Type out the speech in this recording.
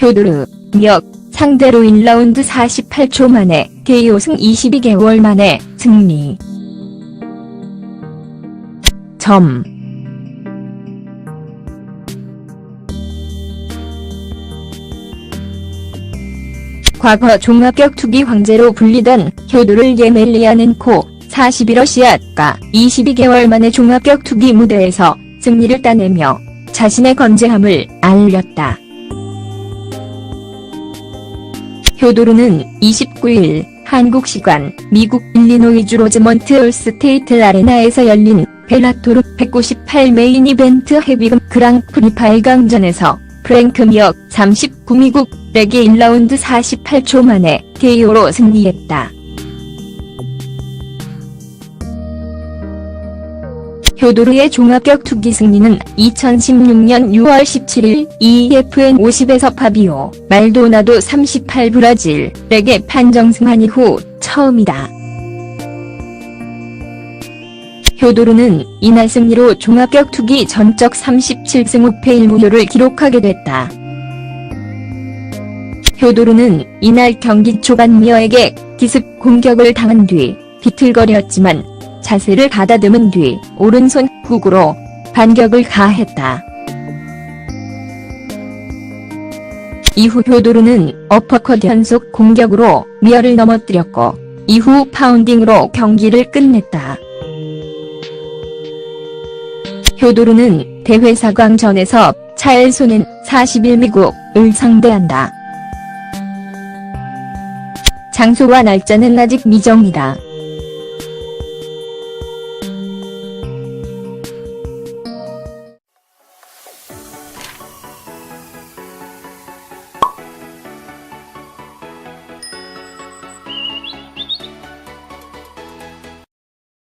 효도르, 역, 상대로 1라운드 48초 만에 KO승 22개월 만에 승리. 점. 과거 종합격 투기 황제로 불리던 효도를 예멜리아넨코 41러시아가 22개월 만에 종합격 투기 무대에서 승리를 따내며 자신의 건재함을 알렸다. 효도르는 29일 한국 시간 미국 일리노이주 로즈먼트 올스테이트 아레나에서 열린 벨라토르 198 메인 이벤트 헤비금 그랑프리 8강전에서 프랭크 미역 39미국에게 1라운드 48초 만에 KO로 승리했다. 효도르의 종합격 투기 승리는 2016년 6월 17일 EFN 50에서 파비오 말도나도 38 브라질에게 판정 승한 이후 처음이다. 효도르는 이날 승리로 종합격 투기 전적 37승 5패 1무효를 기록하게 됐다. 효도르는 이날 경기 초반 미어에게 기습 공격을 당한 뒤 비틀거렸지만 자세를 가다듬은 뒤 오른손 훅으로 반격을 가했다. 이후 효도르는 어퍼컷 연속 공격으로 미어를 넘어뜨렸고 이후 파운딩으로 경기를 끝냈다. 효도르는 대회 4강전에서 차엘소는 41미국을 상대한다. 장소와 날짜는 아직 미정이다.